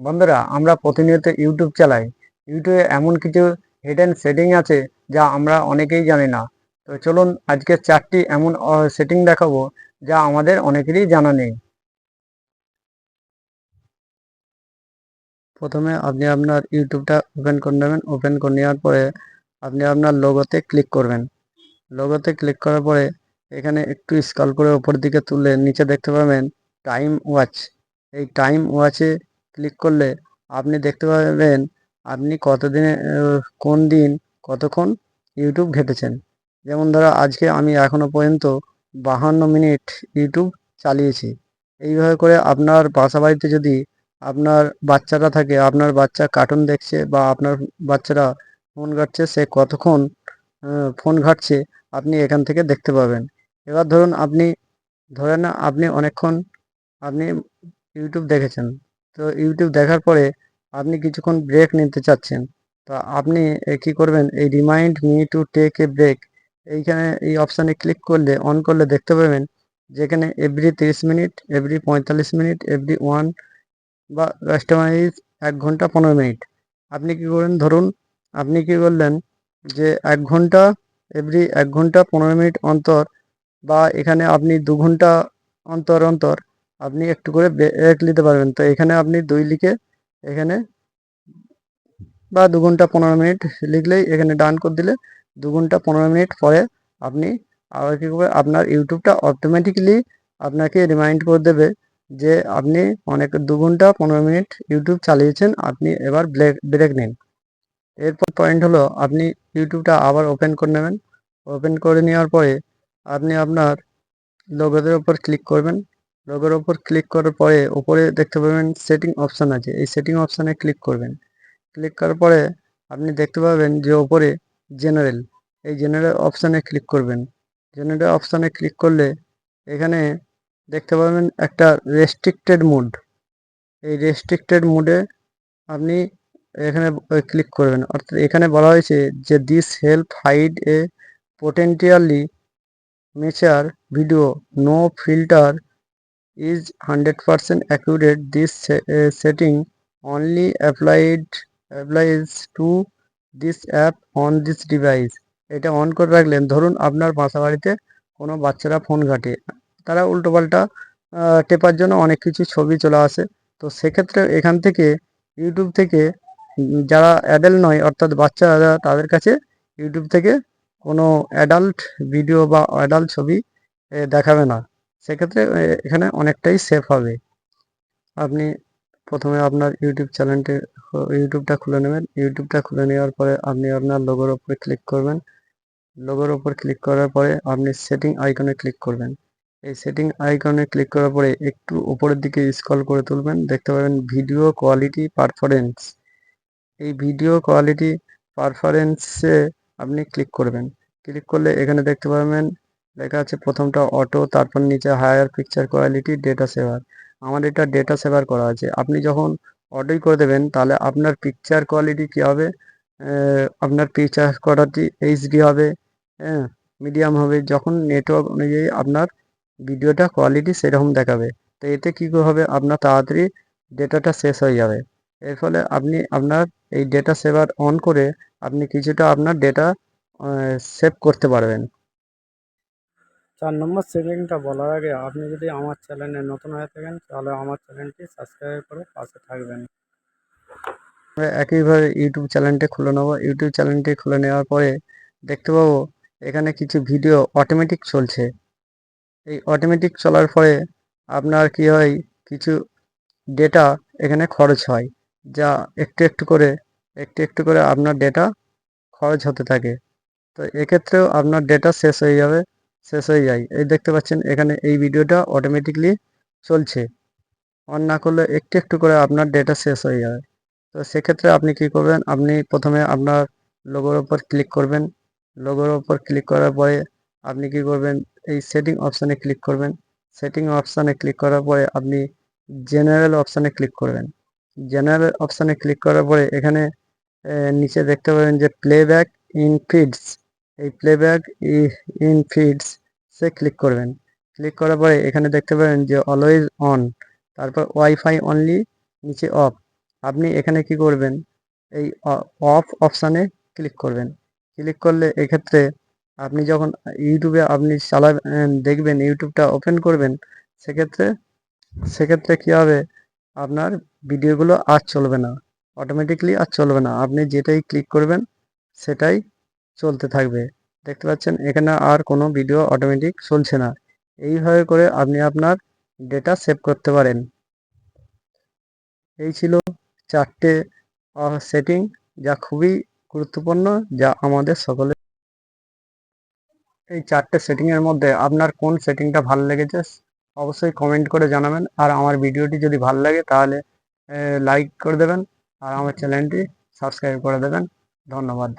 বন্ধুরা, আমরা প্রতিনিয়ত ইউটিউব চালাই। ইউটিউবে এমন কিছু হিডেন সেটিং আছে যা আমরা অনেকেই জানি না। তো চলুন, আজকে চারটি এমন সেটিং দেখাবো যা আমাদের অনেকেরই জানা নেই। প্রথমে আপনি আপনার ইউটিউবটা ওপেন করে নেবেন। ওপেন করে নেওয়ার পরে আপনি আপনার লোগোতে ক্লিক করবেন। লোগোতে ক্লিক করার পরে এখানে একটু স্কল করে ওপর দিকে তুলে নিচে দেখতে পাবেন টাইম ওয়াচ এই টাইম ওয়াচে ক্লিক করলে আপনি দেখতে পাবেন আপনি কতদিনে কোন দিন কতক্ষণ ইউটিউব ঘেটেছেন। যেমন ধরো আজকে আমি এখনও পর্যন্ত বাহান্ন মিনিট ইউটিউব চালিয়েছি। এইভাবে করে আপনার বাসা বাড়িতে যদি আপনার বাচ্চারা থাকে, আপনার বাচ্চা কার্টুন দেখছে বা আপনার বাচ্চারা ফোন ঘাটছে, সে কতক্ষণ ফোন ঘাটছে আপনি এখান থেকে দেখতে পাবেন। এবার ধরুন আপনি ধরেন আপনি অনেকক্ষণ আপনি ইউটিউব দেখেছেন। তো ইউটিউব দেখার পরে আপনি কিছুক্ষণ ব্রেক নিতে চাচ্ছেন। তো আপনি কি করবেন? এই remind me to take a break এইখানে এই অপশানে ক্লিক করলে অন করলে দেখতে পাবেন যেখানে এভরি তিরিশ মিনিট এভরি পঁয়তাল্লিশ মিনিট এভরি ওয়ান বা কাস্টমাইজ এক ঘণ্টা পনেরো মিনিট আপনি কি করবেন? ধরুন আপনি কি করলেন যে এক ঘণ্টা এভরি এক ঘণ্টা পনেরো মিনিট অন্তর বা এখানে আপনি দু ঘণ্টা অন্তর অন্তর আপনি একটু করে ব্রেক নিতে পারবেন। তো এখানে আপনি দুই লিখে এখানে বা দু ঘণ্টা পনেরো মিনিট লিখলেই এখানে ডান করে দিলে দু ঘণ্টা পনেরো মিনিট পরে আপনি আবার কী করবে? আপনার ইউটিউবটা অটোমেটিক্যালি আপনাকে রিমাইন্ড করে দেবে যে আপনি অনেক দু ঘণ্টা পনেরো মিনিট ইউটিউব চালিয়েছেন, আপনি এবার ব্রেক ব্রেক নিন। এরপর পয়েন্ট হলো আপনি ইউটিউবটা আবার ওপেন করে নেবেন। ওপেন করে নেওয়ার পরে আপনি আপনার লোগোদের ওপর ক্লিক করবেন। লোগোর ওপর ক্লিক করার পরে ওপরে দেখতে পাবেন সেটিং অপশান আছে। এই সেটিং অপশানে ক্লিক করবেন। ক্লিক করার পরে আপনি দেখতে পাবেন যে ওপরে জেনারেল এই জেনারেল অপশানে ক্লিক করবেন। জেনারেল অপশানে ক্লিক করলে এখানে দেখতে পাবেন একটা রেস্ট্রিক্টেড মুড এই রেস্ট্রিক্টেড মুডে আপনি এখানে ক্লিক করবেন। অর্থাৎ এখানে বলা হয়েছে যে this help hide a potentially mature video no filter is hundred percent accurate this setting only applied applies to this app on this device এটা অন করে রাখলেন। ধরুন আপনার বাসা বাড়িতে কোনো বাচ্চারা ফোন ঘাটে। তারা উল্টোপাল্টা টেপার জন্য অনেক কিছু ছবি চলে আসে। তো সেক্ষেত্রে এখান থেকে ইউটিউব থেকে যারা অ্যাডাল্ট নয়, অর্থাৎ বাচ্চারা তাদের কাছে ইউটিউব থেকে কোনো অ্যাডাল্ট ভিডিও বা অ্যাডাল্ট ছবি দেখাবে না। সেক্ষেত্রে এখানে অনেকটাই সেফ হবে। আপনি প্রথমে আপনার ইউটিউব চ্যানেলটি ইউটিউবটা খুলে নেবেন। ইউটিউবটা খুলে নেওয়ার পরে আপনি আপনার লোগোর ওপরে ক্লিক করবেন। লোগোর ওপর ক্লিক করার পরে আপনি সেটিং আইকনে ক্লিক করবেন। এই সেটিং আইকনে ক্লিক করার পরে একটু উপরের দিকে স্ক্রল করে তুলবেন। দেখতে পাবেন ভিডিও কোয়ালিটি পারফরেন্স এই ভিডিও কোয়ালিটি পারফরেন্সে আপনি ক্লিক করবেন। ক্লিক করলে এখানে দেখতে পাবেন লেখা আছে প্রথমটা অটো তারপর নিচে higher picture quality data saver আমার এটা ডেটা সেভার করা আছে। আপনি যখন অটোই করে দেবেন, তাহলে আপনার পিকচার কোয়ালিটি কী হবে? আপনার পিকচার কোয়ালিটি এইচডি হবে হ্যাঁ মিডিয়াম হবে। যখন নেটওয়ার্ক অনুযায়ী আপনার ভিডিওটা কোয়ালিটি সেরকম দেখাবে। তো এতে কী হবে? আপনার তাড়াতাড়ি ডেটাটা শেষ হয়ে যাবে। এর ফলে আপনি আপনার এই ডেটা সেভার অন করে আপনি কিছুটা আপনার ডেটা সেভ করতে পারবেন। চার নম্বর সেটিংটা বলার আগে আপনি যদি আমার চ্যানেলে নতুন হয়ে থাকেন, তাহলে আমার চ্যানেলটি সাবস্ক্রাইব করে পাশে থাকবেন। একইভাবে ইউটিউব চ্যানেলটি খুলে নেব। ইউটিউব চ্যানেলটি খুলে নেওয়ার পরে দেখতে পাবো এখানে কিছু ভিডিও অটোমেটিক চলছে। এই অটোমেটিক চলার পরে আপনার কি হয়, কিছু ডেটা এখানে খরচ হয়, যা একটু একটু করে, একটু একটু করে আপনার ডেটা খরচ হতে থাকে। তো এক্ষেত্রেও আপনার ডেটা শেষ হয়ে যাবে। শেষ হয়ে যায়। এই দেখতে পাচ্ছেন, এখানে এই ভিডিওটা অটোমেটিকলি চলছে। অন না করলে একটু একটু করে আপনার ডেটা শেষ হয়ে যাবে। তো সেক্ষেত্রে আপনি কি করবেন, আপনি প্রথমে আপনার লোগোর ওপর ক্লিক করবেন। লোগোর ওপর ক্লিক করার পরে আপনি কি করবেন, এই সেটিং অপশানে ক্লিক করবেন। সেটিং অপশানে ক্লিক করার পরে আপনি জেনারেল অপশানে ক্লিক করবেন। জেনারেল অপশানে ক্লিক করার পরে এখানে নিচে দেখতে পাবেন যে প্লেব্যাক ইন ফিডস এই প্লেব্যাক ইন ফিডস সে ক্লিক করবেন। ক্লিক করার পরে এখানে দেখতে পাবেন যে অলওয়েজ অন তারপর ওয়াইফাই অনলি নিচে অফ আপনি এখানে কি করবেন? এই অফ অপশানে ক্লিক করবেন। ক্লিক করলে এক্ষেত্রে আপনি যখন ইউটিউবে আপনি চালাবেন, দেখবেন ইউটিউবটা ওপেন করবেন, সেক্ষেত্রে সেক্ষেত্রে কী হবে? আপনার ভিডিওগুলো আর চলবে না। অটোমেটিকলি আর চলবে না। আপনি যেটাই ক্লিক করবেন, সেটাই চলতে থাকবে। দেখতে পাচ্ছেন, এখানে আর কোনো ভিডিও অটোমেটিক চলছে না। এইভাবে করে আপনি আপনার ডেটা সেভ করতে পারেন। এই ছিল চারটে সেটিং যা খুবই গুরুত্বপূর্ণ, যা আমাদের সকলে এই চারটে সেটিংয়ের মধ্যে আপনার কোন সেটিংটা ভালো লেগেছে, অবশ্যই কমেন্ট করে জানাবেন। আর আমার ভিডিওটি যদি ভালো লাগে, তাহলে লাইক করে দেবেন। আর আমার চ্যানেলটি সাবস্ক্রাইব করে দেবেন। ধন্যবাদ।